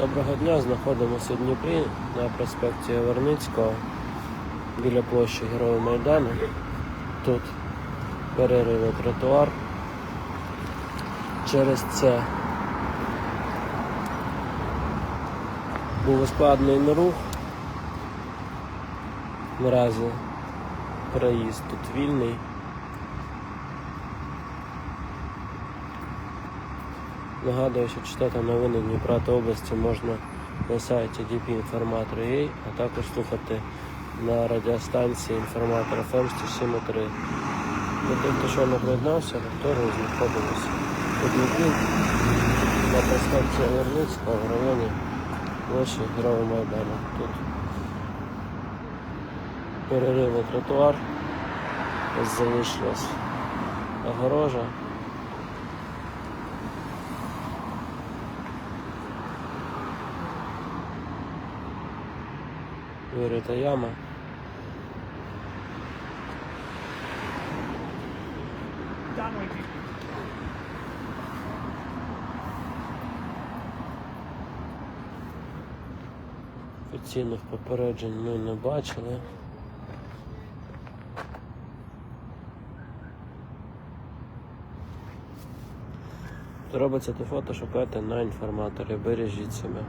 Доброго дня, знаходимося в Дніпрі на проспекті Яворницького біля площі Героїв Майдану. Тут перерили тротуар. Через це був ускладнений рух. Наразі проїзд тут вільний. Нагадую, що читати новини Дніпра та області можна на сайті dpinformator.ua, а також слухати на радіостанції інформатор FM 107.3. Для тих, хто ще не приєднався, повторюю, знаходимося у Дніпрі на проспекті Верницького в районі площі Героїв Майдану. Тут перерили тротуар, залишилась огорожа. Вирита яма. Офіційних попереджень ми не бачили. Робиться те фото, шукайте на інформаторі, бережіть себе.